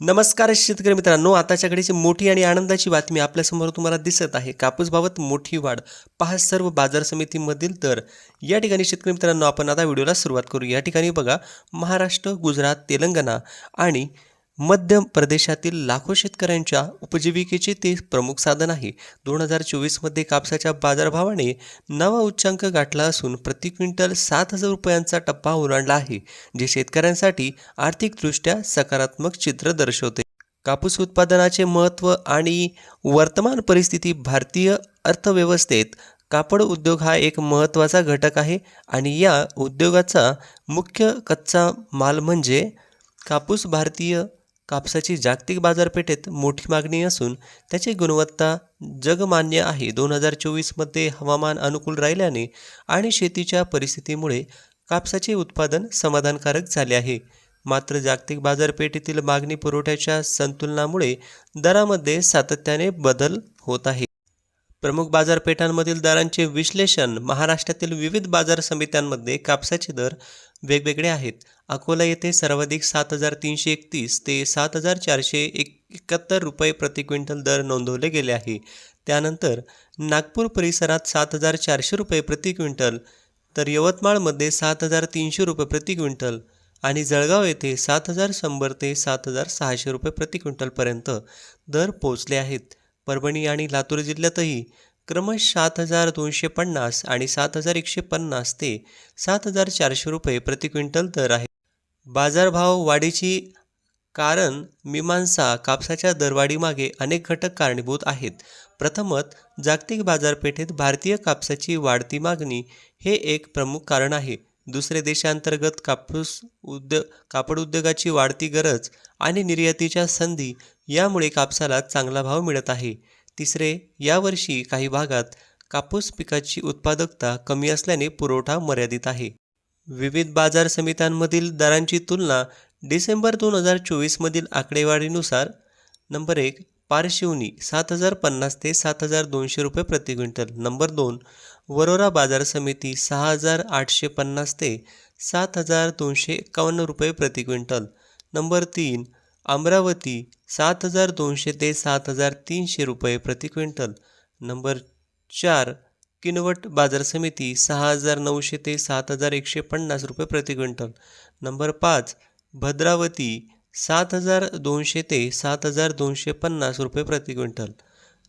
नमस्कार शेतकरी मित्रांनो आताच्या घडीची मोठी आणि आनंदाची बातमी आपल्यासमोर तुम्हाला दिसत आहे कापूस बाबत मोठी वाढ. पहा सर्व बाजार समितीमधील दर. या ठिकाणी शेतकरी मित्रांनो आपण आता व्हिडिओला सुरुवात करू या ठिकाणी बघा महाराष्ट्र गुजरात तेलंगणा आणि मध्य प्रदेशातील लाखो शेतकऱ्यांच्या उपजीविकेचे ते प्रमुख साधन आहे. दोन हजार चोवीसमध्ये कापसाच्या बाजारभावाने नवा उच्चांक गाठला असून प्रति क्विंटल सात हजार रुपयांचा टप्पा ओलांडला आहे जे शेतकऱ्यांसाठी आर्थिकदृष्ट्या सकारात्मक चित्र दर्शवते. कापूस उत्पादनाचे महत्त्व आणि वर्तमान परिस्थिती भारतीय अर्थव्यवस्थेत कापड उद्योग हा एक महत्त्वाचा घटक आहे आणि या उद्योगाचा मुख्य कच्चा माल म्हणजे कापूस भारतीय कापसाची जागतिक बाजारपेठेत मोठी मागणी असून त्याची गुणवत्ता जगमान्य आहे. दोन हजार चोवीसमध्ये हवामान अनुकूल राहिल्याने आणि शेतीच्या परिस्थितीमुळे कापसाचे उत्पादन समाधानकारक झाले आहे. मात्र जागतिक बाजारपेठेतील मागणी पुरवठ्याच्या संतुलनामुळे दरामध्ये सातत्याने बदल होत आहे. प्रमुख बाजारपेठांमधील दरांचे विश्लेषण महाराष्ट्रातील विविध बाजार समित्यांमध्ये कापसाचे दर वेगवेगळे आहेत. अकोला येथे सर्वाधिक सात हजार तीनशे एकतीस ते सात हजार चारशे एक एकाहत्तर रुपये प्रति क्विंटल दर नोंदवले गेले आहे. त्यानंतर नागपूर परिसरात सात हजार चारशे रुपये प्रति क्विंटल तर यवतमाळमध्ये सात हजार तीनशे रुपये प्रति क्विंटल आणि जळगाव येथे सात हजार शंभर ते सात हजार सहाशे रुपये प्रति क्विंटलपर्यंत दर पोचले आहेत. परभणी आणि लातूर जिल्ह्यातही क्रमश सात हजार दोनशे पन्नास आणि सात हजार एकशे पन्नास ते सात हजार चारशे रुपये प्रति क्विंटल दर आहे. बाजारभाव वाढीची कारण मीमांसा कापसाच्या दरवाढीमागे अनेक घटक कारणीभूत आहेत. प्रथमत जागतिक बाजारपेठेत भारतीय कापसाची वाढती मागणी हे एक प्रमुख कारण आहे. दुसरे देशांतर्गत कापूस उद्योग कापड उद्योगाची वाढती गरज आणि निर्यातीच्या संधी यामुळे कापसाला चांगला भाव मिळत आहे. तिसरे यावर्षी काही भागात कापूस पिकाची उत्पादकता कमी असल्याने पुरवठा मर्यादित आहे. विविध बाजार समित्यांमधील दरांची तुलना डिसेंबर दोन हजार चोवीसमधील आकडेवारीनुसार नंबर एक पारशिवनी सात हजार पन्नास ते सात हजार दोनशे रुपये प्रति क्विंटल नंबर दोन वरोरा बाजार समिती सहा हजार आठशे पन्नास ते सात हजार दोनशे एकावन्न रुपये प्रति क्विंटल. नंबर तीन अमरावती सात हजार दोनशे ते सात हजार तीनशे रुपये प्रति क्विंटल. नंबर चार किनवट बाजार समिती सहा हजार नऊशे ते सात हजार एकशे पन्नास रुपये प्रति क्विंटल. नंबर पाच भद्रावती सात हजार दोनशे ते सात हजार दोनशे पन्नास रुपये प्रति क्विंटल.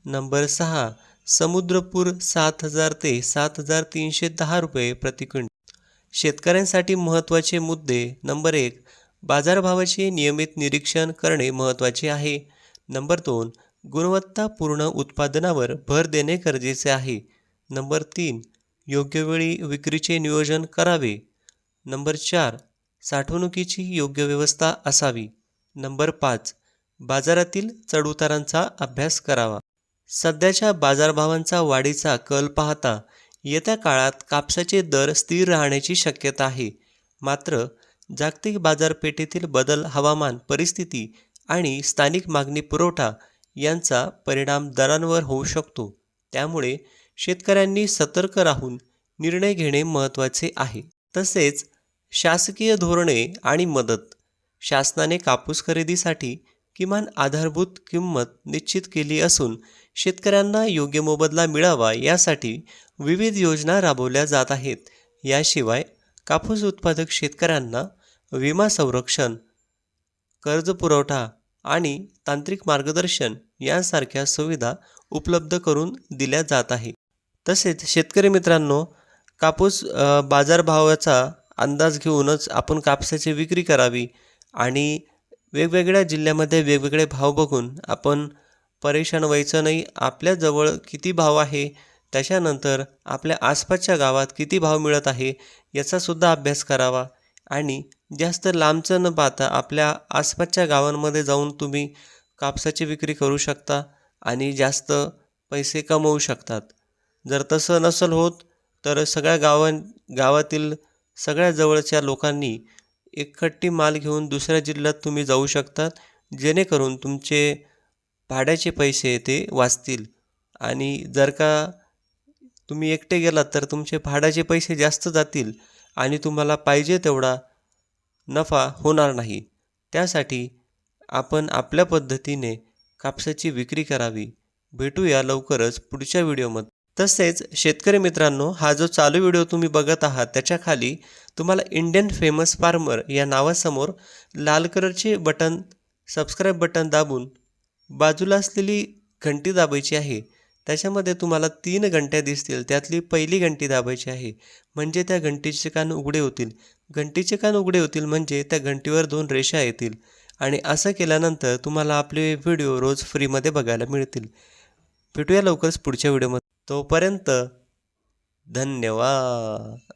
नंबर सहा समुद्रपूर सात हजार ते सात हजार तीनशे दहा रुपये प्रतिक्विंट शेतकऱ्यांसाठी महत्त्वाचे मुद्दे नंबर एक बाजारभावाचे नियमित निरीक्षण करणे महत्त्वाचे आहे. नंबर दोन गुणवत्तापूर्ण उत्पादनावर भर देणे गरजेचे आहे. नंबर तीन योग्य वेळी विक्रीचे नियोजन करावे. नंबर चार साठवणुकीची योग्य व्यवस्था असावी. नंबर पाच बाजारातील चढउतारांचा अभ्यास करावा. सध्याच्या बाजारभावांचा वाढीचा कल पाहता येत्या काळात कापसाचे दर स्थिर राहण्याची शक्यता आहे. मात्र जागतिक बाजारपेठेतील बदल हवामान परिस्थिती आणि स्थानिक मागणी पुरवठा यांचा परिणाम दरांवर होऊ शकतो. त्यामुळे शेतकऱ्यांनी सतर्क राहून निर्णय घेणे महत्त्वाचे आहे. तसेच शासकीय धोरणे आणि मदत. शासनाने कापूस खरेदीसाठी किमान आधारभूत किंमत निश्चित केली असून शेतकऱ्यांना योग्य मोबदला मिळावा यासाठी विविध योजना राबवल्या जात आहेत. याशिवाय कापूस उत्पादक शेतकऱ्यांना विमा संरक्षण कर्ज पुरवठा आणि तांत्रिक मार्गदर्शन यांसारख्या सुविधा उपलब्ध करून दिल्या जात आहे. तसेच शेतकरी मित्रांनो कापूस बाजारभावाचा अंदाज घेऊनच आपण कापसाची विक्री करावी आणि वेगवेगळ्या जिल्ह्यामध्ये वेगवेगळे भाव बघून आपण परेशान व्हायचं नाही. आपल्याजवळ किती भाव आहे? त्याच्यानंतर आपल्या आसपासच्या गावात किती भाव मिळत आहे याचासुद्धा अभ्यास करावा. आणि जास्त लांबचं न पाहता आपल्या आसपासच्या गावांमध्ये जाऊन तुम्ही कापसाची विक्री करू शकता आणि जास्त पैसे कमवू शकतात. जर तसं नसेल होत तर सगळ्या गावां गावातील सगळ्या जवळच्या लोकांनी एकखट्टी माल घेऊन दुसऱ्या जिल्ह्यात तुम्ही जाऊ शकतात. जेणेकरून तुमचे भाड्याचे पैसे ते वाचतील. आणि जर का तुम्ही एकटे गेलात तर तुमचे भाड्याचे पैसे जास्त जातील आणि तुम्हाला पाहिजे तेवढा नफा होणार नाही. त्यासाठी आपण आपल्या पद्धतीने कापसाची विक्री करावी. भेटूया लवकरच पुढच्या व्हिडिओमध्ये. तसेच शेतकरी मित्रांनो हा जो चालू व्हिडिओ तुम्ही बघत आहात त्याच्याखाली तुम्हाला इंडियन फेमस फार्मर या नावासमोर लाल कलरचे बटन सबस्क्राईब बटन दाबून बाजूला असलेली घंटी दाबायची आहे. त्याच्यामध्ये तुम्हाला तीन घंट्या दिसतील. त्यातली पहिली घंटी दाबायची आहे. म्हणजे त्या घंटीचे कान उघडे होतील. घंटीचे कान उघडे होतील म्हणजे त्या घंटीवर दोन रेषा येतील. आणि असं केल्यानंतर तुम्हाला आपले व्हिडिओ रोज फ्रीमध्ये बघायला मिळतील. भेटूया लवकरच पुढच्या व्हिडिओमध्ये. तोपर्यंत धन्यवाद.